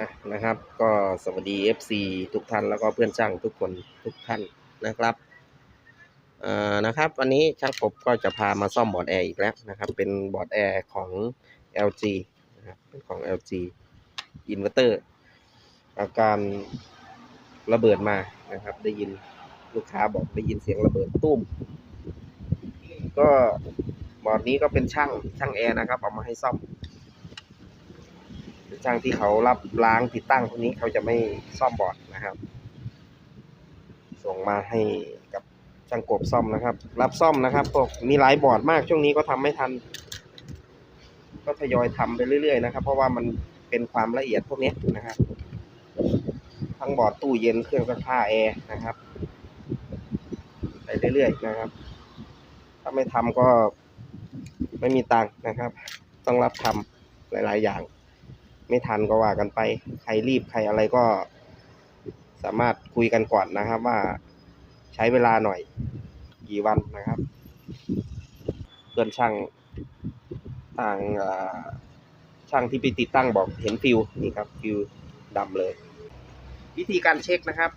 อะนะครับ ก็สวัสดี FC ทุกท่านแล้วก็เพื่อนช่างทุกคนทุกท่านนะครับเอ่อนะครับ วันนี้ช่างกบก็จะพามาซ่อมบอร์ดแอร์อีกแล้วนะครับ เป็นบอร์ดแอร์ของ LG นะครับเป็นของ LG อินเวอร์เตอร์อาการระเบิดมานะครับ ได้ยินลูกค้าบอกได้ยินเสียงระเบิดตุ้ม ก็บอร์ดนี้ก็เป็นช่างช่างแอร์นะครับเอามาให้ซ่อม ช่างที่เขารับล้างติดตั้งพวกนี้เขาจะไม่ซ่อมบอร์ดนะครับ ส่งมาให้กับช่างกบซ่อมนะครับ รับซ่อมนะครับพวกมีหลายบอร์ดมากช่วงนี้ก็ทำไม่ทัน ก็ทยอยทำไปเรื่อยๆนะครับ เพราะว่ามันเป็นความละเอียดพวกนี้นะครับ ทั้งบอร์ดตู้เย็นเครื่องซักผ้าแอร์นะครับไปเรื่อยๆนะครับ ถ้าไม่ทำก็ไม่มีตังค์นะครับ ต้องรับทำหลาย ๆ อย่าง ไม่ทันก็ว่ากันไป ใครรีบใครอะไรก็ สามารถคุยกันก่อนนะครับว่าใช้เวลาหน่อยกี่วันนะครับ เพื่อนช่างทางช่างที่ไปติดตั้งบอกเห็นฟิวนี่ครับฟิวดำเลย วิธีการเช็คนะครับ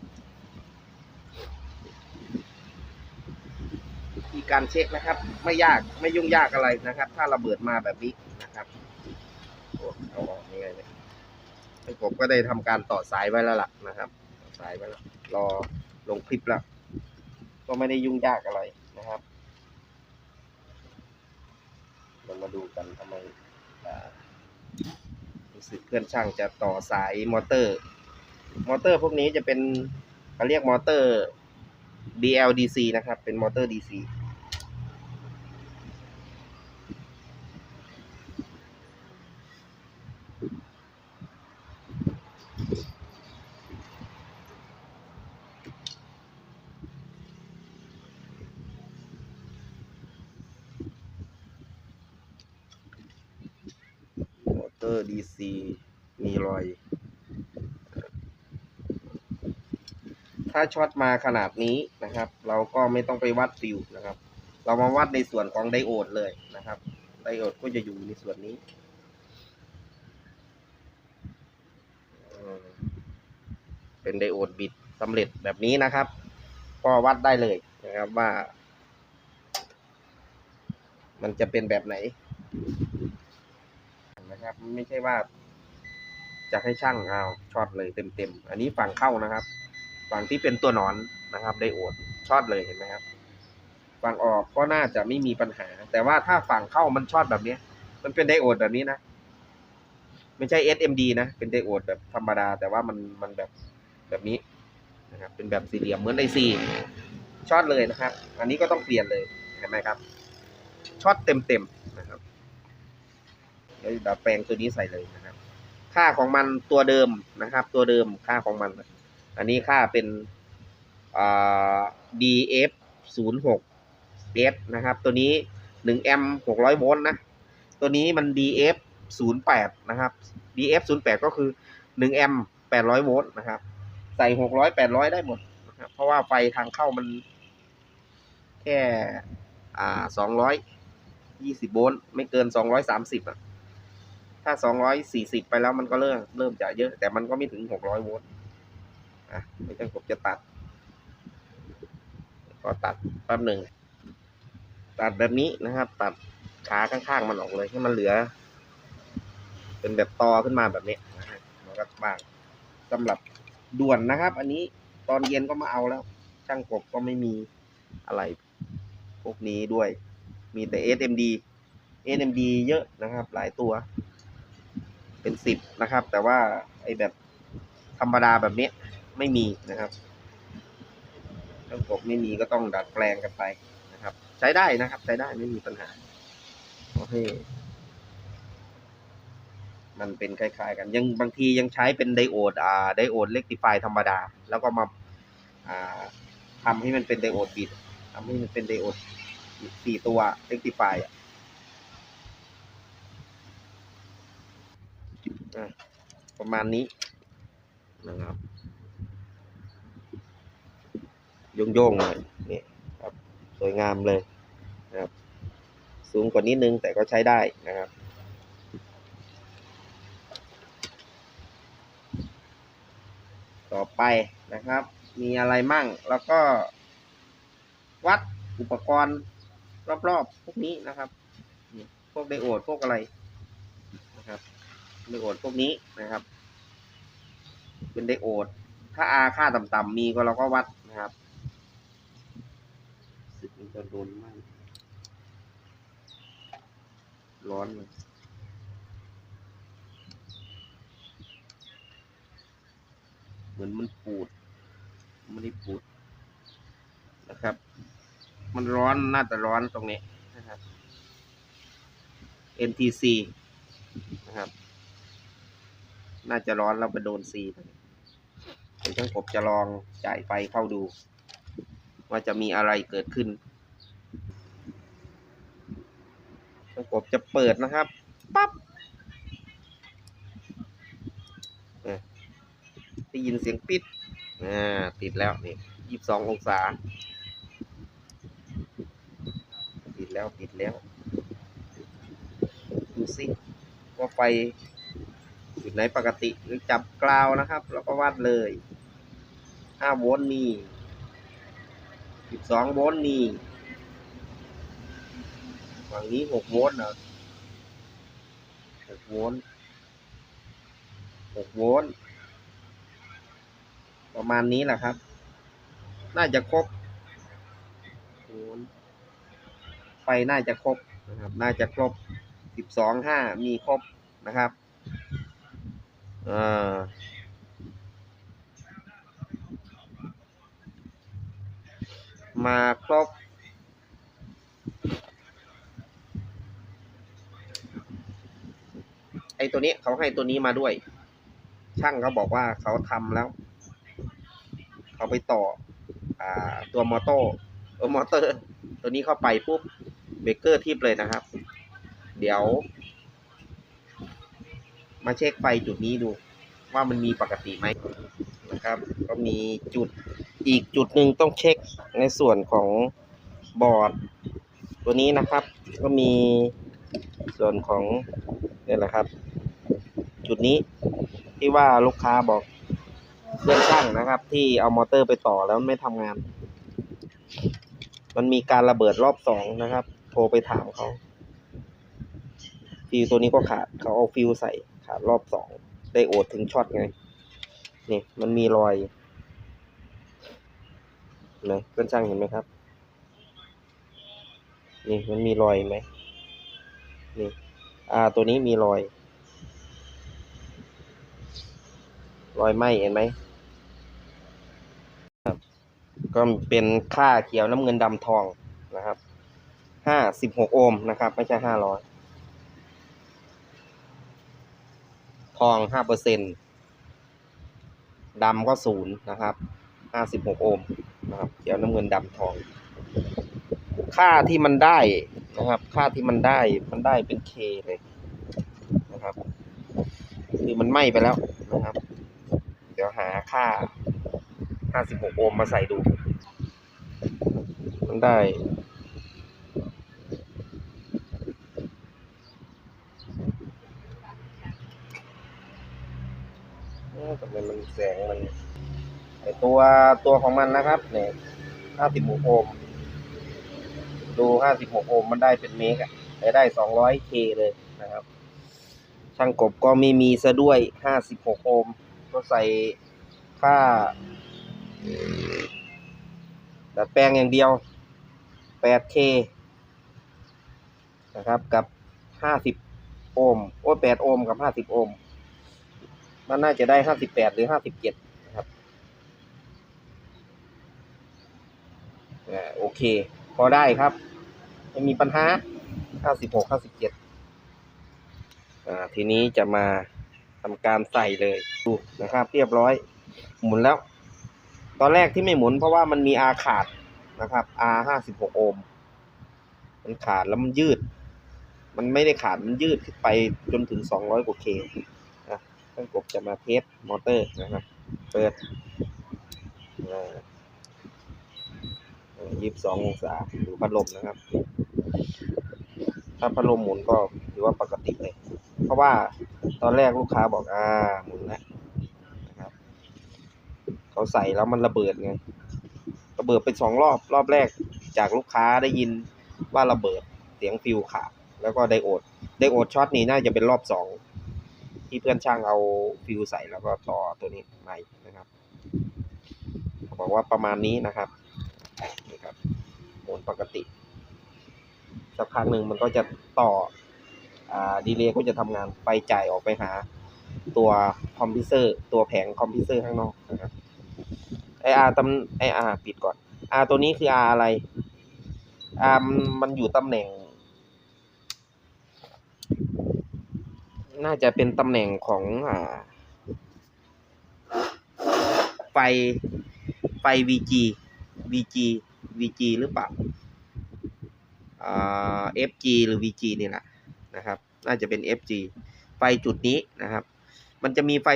วิธีการเช็คนะครับ ไม่ยากไม่ยุ่งยากอะไรนะครับ ถ้าระเบิดมาแบบนี้นะครับเอา ผมก็ได้ทำการต่อสายไว้แล้วล่ะนะครับต่อสายไว้แล้วรอลงคลิปแล้ว ก็ไม่ได้ยุ่งยากอะไรนะครับเรามาดูกันทำไมรู้สึกเพื่อนช่างจะต่อสายมอเตอร์ มอเตอร์พวกนี้จะเป็นเขาเรียกมอเตอร์ BLDC นะครับ เป็นมอเตอร์ DC ตอร์ DC มีรอย ถ้าช็อตมาขนาดนี้นะครับ เราก็ไม่ต้องไปวัดฟิวนะครับ เรามาวัดในส่วนของไดโอดเลยนะครับ ไดโอดก็จะอยู่ในส่วนนี้เป็นไดโอดบิดสำเร็จแบบนี้นะครับ ก็วัดได้เลยนะครับว่า มันจะเป็นแบบไหน นะครับ ไม่ใช่ว่า จะให้ช่างเอาช็อตเลยเต็มๆ อันนี้ฝั่งเข้านะครับฝั่งที่เป็นตัวหนอนนะครับไดโอดช็อตเลยเห็นไหมครับฝั่งออกก็น่าจะไม่มีปัญหา แต่ว่าถ้าฝั่งเข้ามันช็อตแบบนี้มันเป็นไดโอดแบบนี้นะไม่ใช่ SMD นะ เป็นไดโอดแบบธรรมดา แต่ว่ามันมันแบบแบบนี้นะครับ เป็นแบบสี่เหลี่ยมเหมือนไอซีช็อตเลยนะครับ อันนี้ก็ต้องเปลี่ยนเลยเห็นไหมครับช็อตเต็มๆ ครับเดี๋ยวแปลงตัวนี้ใส่เลยนะครับ ค่าของมันตัวเดิมนะครับ ตัวเดิมค่าของมัน อันนี้ค่าเป็น DF ศูนย์หก S นะครับ ตัวนี้หนึ่งแอมหกร้อยโวลต์นะ ตัวนี้มัน DF ศูนย์แปดนะครับ DF ศูนย์แปดก็คือหนึ่งแอมแปดร้อยโวลต์นะครับ ใส่หกร้อยแปดร้อยได้หมดนะครับเพราะว่าไฟทางเข้ามันแค่ อ่าสองร้อยยี่สิบโวลต์ ไม่เกินสองร้อยสามสิบอะ ถ้าสองร้อยสี่สิบไปแล้วมันก็เริ่มเริ่มจะเยอะ แต่มันก็ไม่ถึงหกร้อยโวลต์อะไม่ใช่ผมจะตัด ก็ตัดแป๊บหนึ่ง ตัดแบบนี้นะครับ ตัดขาข้างๆมันออกเลยให้มันเหลือ เป็นแบบตอขึ้นมาแบบนี้นะฮะมันก็บางสำหรับด่วนนะครับ อันนี้ตอนเย็นก็มาเอาแล้ว ช่างกบก็ไม่มีอะไร พวกนี้ด้วย มีแต่ SMD SMD เยอะนะครับ หลายตัว เป็นสิบนะครับ แต่ว่าไอ้แบบธรรมดาแบบนี้ไม่มีนะครับถ้ากบไม่มีก็ต้องดัดแปลงกันไปนะครับ ใช้ได้นะครับ ใช้ได้ไม่มีปัญหาขอให้มันเป็นคล้ายๆกัน ยังบางทียังใช้เป็นไดโอดอ่าไดโอดเล็กติฟายธรรมดา แล้วก็มาอ่าทำให้มันเป็นไดโอดบิดทำให้มันเป็นไดโอดสี่ตัวเล็กติฟายอะ อะ ประมาณนี้นะครับโยงๆหน่อยนี่ครับสวยงามเลยนะครับ สูงกว่านิดนึงแต่ก็ใช้ได้นะครับต่อไปนะครับ มีอะไรมั่งแล้วก็ วัดอุปกรณ์รอบๆพวกนี้นะครับ พวกไดโอดพวกอะไรนะครับ ไดโอดพวกนี้นะครับ เป็นไดโอด ถ้า R ค่าต่ำๆมีก็เราก็วัดนะครับสึกมันจะโดนมากร้อนเลยเหมือนมันปูดไม่ได้ปูดนะครับ มันร้อนน่าจะร้อนตรงนี้นะครับ NTC นะครับ น่าจะร้อนแล้วไปโดน C ตรงนี้เดี๋ยวช่างกบจะลองจ่ายไฟเข้าดู ว่าจะมีอะไรเกิดขึ้นช่างกบจะเปิดนะครับปั๊บเออได้ยินเสียงปิดอ่าติดแล้วนี่ยี่สิบสององศา ติดแล้วติดแล้วดูสิว่าไฟ จุดไหนปกติหรือจับกราวนะครับ แล้วก็วัดเลยห้าโวลต์มีสิบสองโวลต์มีฝั่งนี้หกโวลต์เหรอหกโวลต์หกโวลต์ประมาณนี้แหละครับ น่าจะครบโวลต์ไฟน่าจะครบนะครับ น่าจะครบสิบสองห้ามีครบนะครับ อ่ามาครบไอตัวนี้เขาให้ตัวนี้มาด้วย ช่างเขาบอกว่าเขาทำแล้ว เขาไปต่ออตัวมอเตอร์มอเตอร์ ตัวนี้เข้าไปปุ๊บเบเกอร์ทิปเลยนะครับ เดี๋ยว มาเช็คไฟจุดนี้ดู ว่ามันมีปกติไหมนะครับ ก็มีจุดอีกจุดหนึ่งต้องเช็คในส่วนของบอร์ด ตัวนี้นะครับ ก็มีส่วนของนี่แหละครับ จุดนี้ที่ว่าลูกค้าบอกเพื่อนช่างนะครับ ที่เอามอเตอร์ไปต่อแล้วไม่ทำงาน มันมีการระเบิดรอบสองนะครับ โทรไปถามเขาฟิวตัวนี้ก็ขาดเขาเอาฟิวใส่ รอบสองได้โอดถึงช็อตไง นี่มันมีรอยเลยเพื่อนช่างเห็นไหมครับ นี่มันมีรอยไหมนี่อ่าตัวนี้มีรอย รอยไหมเห็นไหมครับ ก็เป็นค่าเขียวน้ำเงินดำทองนะครับห้าสิบหกโอห์มนะครับ ไม่ใช่ห้าร้อย องห้าเปอร์เซ็นดำก็ศูนย์นะครับห้าสิบหกโอห์มนะครับเขียวน้ำเงินดำทอง ค่าที่มันได้นะครับ ค่าที่มันได้มันได้เป็นเคเลยนะครับคือมันไหม้ไปแล้วนะครับ เดี๋ยวหาค่า 56 โอห์มมาใส่ดู มันได้ เอ๊ะทำไมมันแสงมันไอตัวตัวของมันนะครับเนี่ย56โอห์มดู56โอห์มมันได้เป็นเมกอะได้200เคเลยนะครับ ช่างกบก็ไม่มีซะด้วย56โอห์มก็ใส่ค่า ดัดแปลงอย่างเดียว 8K นะครับ กับ 50 โอห์ม โอ้8โอห์มกับ 50 โอห์ม มันน่าจะได้58หรือ57นะครับโอเค พอได้ครับ ไม่มีปัญหา56 57อ่าทีนี้จะมาทำการใส่เลยดูนะครับ เรียบร้อย หมุนแล้ว ตอนแรกที่ไม่หมุนเพราะว่ามันมีอาขาดนะครับ R ห้าสิบหกโอห์มมันขาดแล้วมันยืด มันไม่ได้ขาดมันยืดขึ้นไปจนถึงสองร้อยกว่าเค นะท่านกบจะมาเทสมอเตอร์นะครับ เปิดยี่สิบสององศาดูพัดลมนะครับ ถ้าพัดลมหมุนก็ถือว่าปกติเลย เพราะว่าตอนแรกลูกค้าบอกอ่าหมุนแล้วนะครับ เขาใส่แล้วมันระเบิดไงระเบิดไปสองรอบรอบแรกจากลูกค้าได้ยินว่าระเบิดเสียงฟิวขาดแล้วก็ไดโอดไดโอดช็อตนี้น่าจะเป็นรอบสอง ที่เพื่อนช่างเอาฟิวใส่แล้วก็ต่อตัวนี้ใหม่นะครับบอกว่าประมาณนี้นะครับนี่ครับโหมดปกติ สักพักหนึ่งมันก็จะต่ออดีเลย์ก็จะทำงานไฟจ่ายออกไปหา ตัวคอมพิวเซอร์ ตัวแผงคอมพิวเซอร์ข้างนอกนะครับไออาร์ตำไออาร์ปิดก่อนอาร์ตัวนี้คืออาร์อะไรอาร์มันมันอยู่ตำแหน่ง น่าจะเป็นตำแหน่งของอ่าไฟ ไฟ VG VG VG หรือเปล่าอ่า FG หรือ VG นี่แหละนะครับ น่าจะเป็น FG ไฟจุดนี้นะครับ มันจะมีไฟ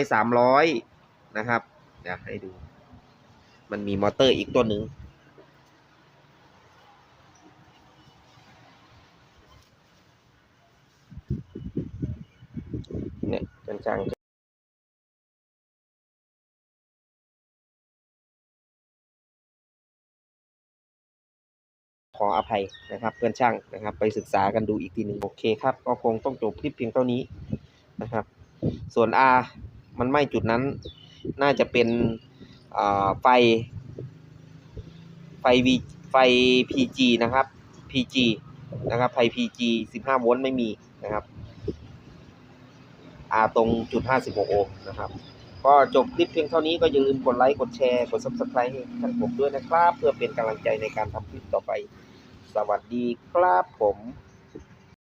300 นะครับเดี๋ยวให้ดู มันมีมอเตอร์อีกตัวหนึ่ง เนี่ยเป็นช่างขออภัยนะครับเพื่อนช่างนะครับ ไปศึกษากันดูอีกทีหนึ่งโอเคครับ ก็คงต้องจบคลิปเพียงเท่านี้นะครับ ส่วน R มันไหม่จุดนั้นน่าจะเป็นไฟ ไฟ V ไฟ PG นะครับ PG นะครับไฟ PG 15 โวลต์ไม่มีนะครับ R ตรงจุด 56 โอห์มนะครับ ก็จบคลิปเพียงเท่านี้ก็อย่าลืมกดไลค์ กดแชร์ กด Subscribe ให้ท่านผมด้วยนะครับ เพื่อเป็นกำลังใจในการทำคลิปต่อไป สวัสดีครับผม